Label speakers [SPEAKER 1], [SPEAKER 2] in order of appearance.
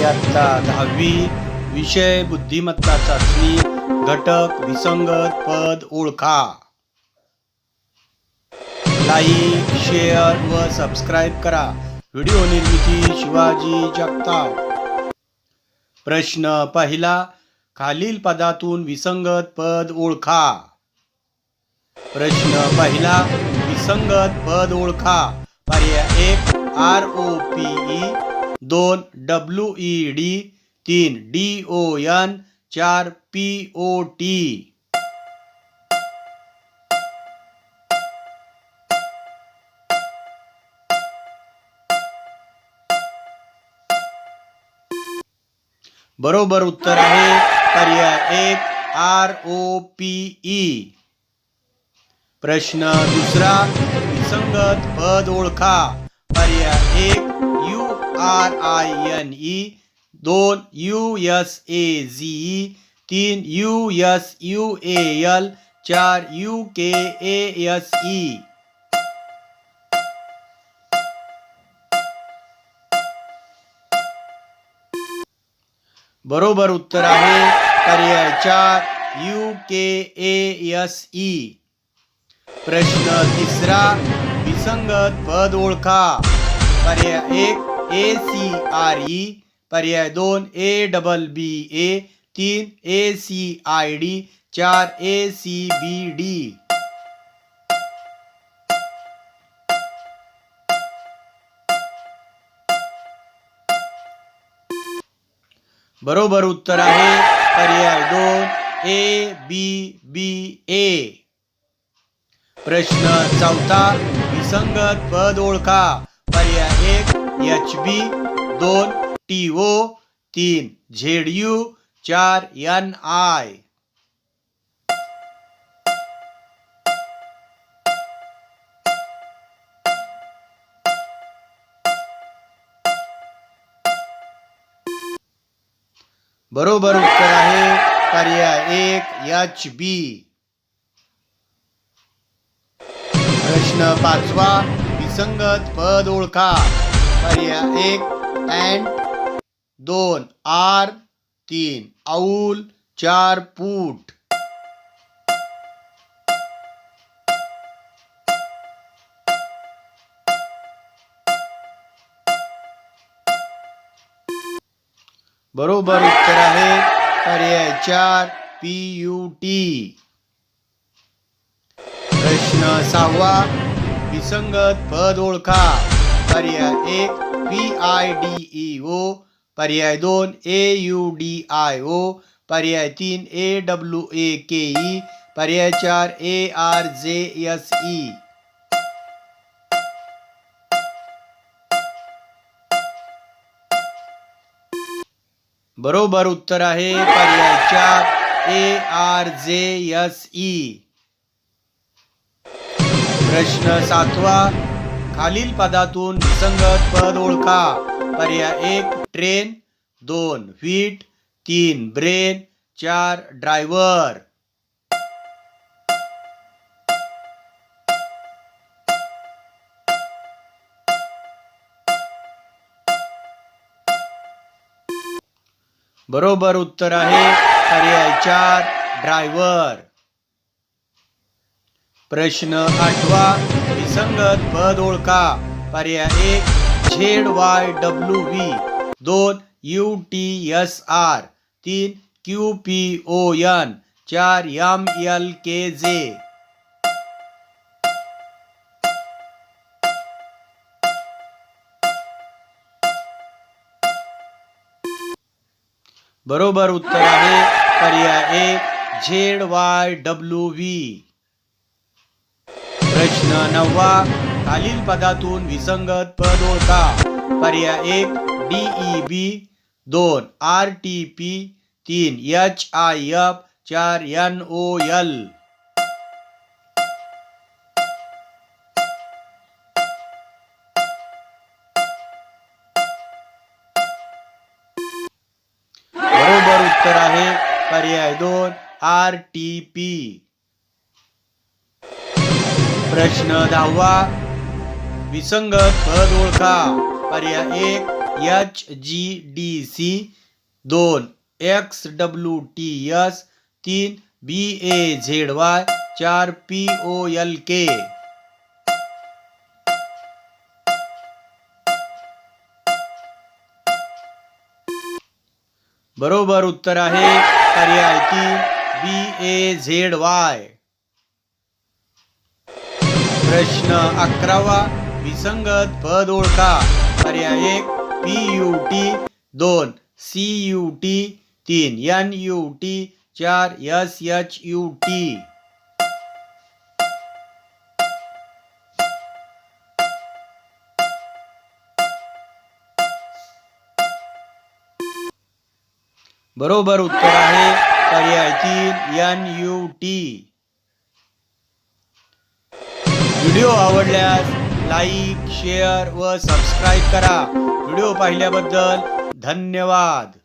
[SPEAKER 1] इयत्ता दहावी विषय बुद्धिमत्ता चाचणी घटक विसंगत पद ओळखा. लाईक शेअर व सबस्क्राईब करा. व्हिडिओ निर्मिती शिवाजी जगताप. प्रश्न पहिला खालील पदातून विसंगत पद ओळखा. प्रश्न पहिला विसंगत पद ओळखा. पर्याय एक आर ओ पी ई दोन डब्ल्यू ई डी तीन डी ओ एन चार पी ओ टी बरोबर उत्तर आहे पर्याय एक आर ओ पी ई प्रश्न दुसरा विसंगत पद ओळखा. पर्याय एक आर आई एन ई दोन U S A G E तीन U S U A L चार U K A S E बरोबर उत्तर आहे पर्याय चार U K A S E प्रश्न तिसरा, विसंगत पद ओळखा. पर्याय एक ए सी आर ई पर्याय दोन ए डबल बी ए तीन ए सी आय डी चार ए सी बी डी बरोबर उत्तर आहे पर्याय दोन ए बी बी ए प्रश्न चौथा विसंगत पद ओळखा. पर्याय एक एच बी दोन टी ओ तीन झेड यू चार एन आय. बरोबर उत्तर आहे पर्याय एक एच बी. प्रश्न पाचवा विसंगत पद ओळखा. पर्याय एक अँड दोन. आर तीन. औल चार पूट. बरोबर उत्तर आहे. पर्याय चार. पी यू टी प्रश्न सहावा. विसंगत पद ओळखा. पर्याय एक V I D E O पर्याय दोन A U D I O पर्याय तीन A W A K E पर्याय चार A R J S E बरोबर उत्तर आहे पर्याय चार A R J S E प्रश्न सातवा खालील पदातून विसंगत पद ओळखा. पर्याय एक ट्रेन दोन व्हीट तीन ब्रेन चार ड्रायव्हर बरोबर उत्तर आहे पर्याय चार ड्रायव्हर प्रश्न आठवा. विसंगत पद ओळखा. पर्याय एक झेड वाय डब्ल्यू व्ही. दोन यू टी एस आर. तीन क्यू पी ओ एन. चार एम एल के जे. बरोबर उत्तर आहे. पर्याय एक झेड वाय डब्ल्यू व्ही. प्रश्न नववा खालील पदातून विसंगत पद होता पर्याय एक डीई बी दोन आर टी पी तीन एच आय एफ चार एन ओ एल बरोबर उत्तर आहे पर्याय दोन आर टी पी प्रश्न दहावा विसंगत पद ओळखा पर्याय एक एच जी डी सी दोन एक्स डब्ल्यू टी एस तीन बी ए झेड वाय चार पी ओ एल के बरोबर उत्तर आहे. पर्याय तीन बी ए झेड वाय प्रश्न अकरावा. विसंगत पद ओळखा. पर्याय एक पी यू टी दोन सी यू टी तीन एन यू टी चार एस एच यू टी बरोबर उत्तर आहे पर्याय तीन एन यू टी व्हिडिओ आवडल्यास लाईक शेअर व सबस्क्राईब करा. व्हिडिओ पाहिल्याबद्दल धन्यवाद.